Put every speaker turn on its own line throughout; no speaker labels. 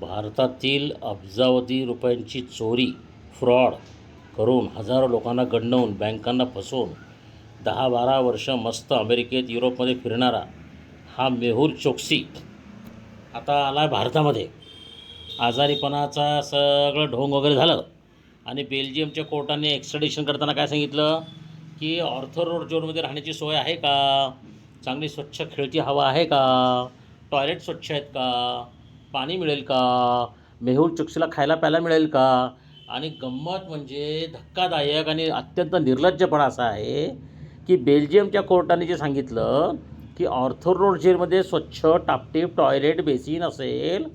भारतातील अब्जावधी रुपयांची चोरी फ्रॉड करून हजारो लोकांना गंडवून बँकांना फसवून दहा बारा वर्ष मस्त अमेरिकेत युरोपमध्ये फिरणारा हा मेहुल चोक्सी आता आला आहे भारतामध्ये. आजारीपणाचा सगळं ढोंग वगैरे झालं आणि बेल्जियमच्या कोर्टाने एक्स्ट्रडिशन करताना काय सांगितलं? की ऑर्थर रोड जोनमध्ये राहण्याची सोय आहे का? चांगली स्वच्छ खेळती हवा आहे का? टॉयलेट स्वच्छ आहेत का? पाणी मिळेल का? मेहूल चुक्सीला खायला प्यायला मिळेल का? आणि गंमत म्हणजे धक्कादायक आणि अत्यंत निर्लज्जपणा असा आहे की बेल्जियमच्या कोर्टाने जे सांगितलं की ऑर्थर रोड जेलमध्ये स्वच्छ टापटीप टॉयलेट बेसिन असेल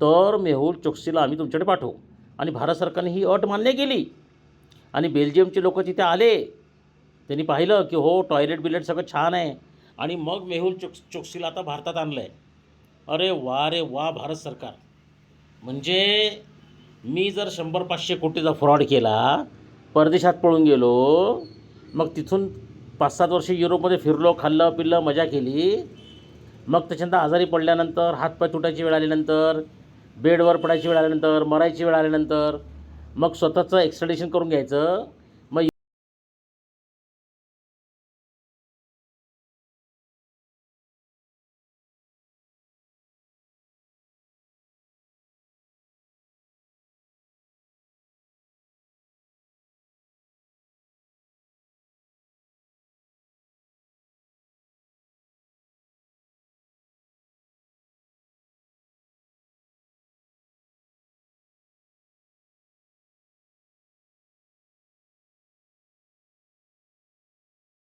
तर मेहूल चोक्सीला आम्ही तुमच्याकडे पाठवू. आणि भारत सरकारने ही अट मान्य केली. आणि बेल्जियमचे लोक तिथे आले. त्यांनी पाहिलं की हो टॉयलेट बिलेट सगळं छान आहे. आणि मग मेहुल चोक्स चोक्सीला आता भारतात आणलं आहे अरे वा रे वा भारत सरकार. म्हणजे मी जर शंभर पाचशे कोटीचा फ्रॉड केला परदेशात पळून गेलो मग तिथून पाच सात वर्ष युरोपमध्ये फिरलो खाल्लं पिल्लं मजा केली मग त्याच्यानंतर आजारी पडल्यानंतर हातपाय तुटायची वेळ आल्यानंतर बेडवर पडायची वेळ आल्यानंतर मरायची वेळ आल्यानंतर मग स्वतःचं एक्सट्रडिशन करून घ्यायचं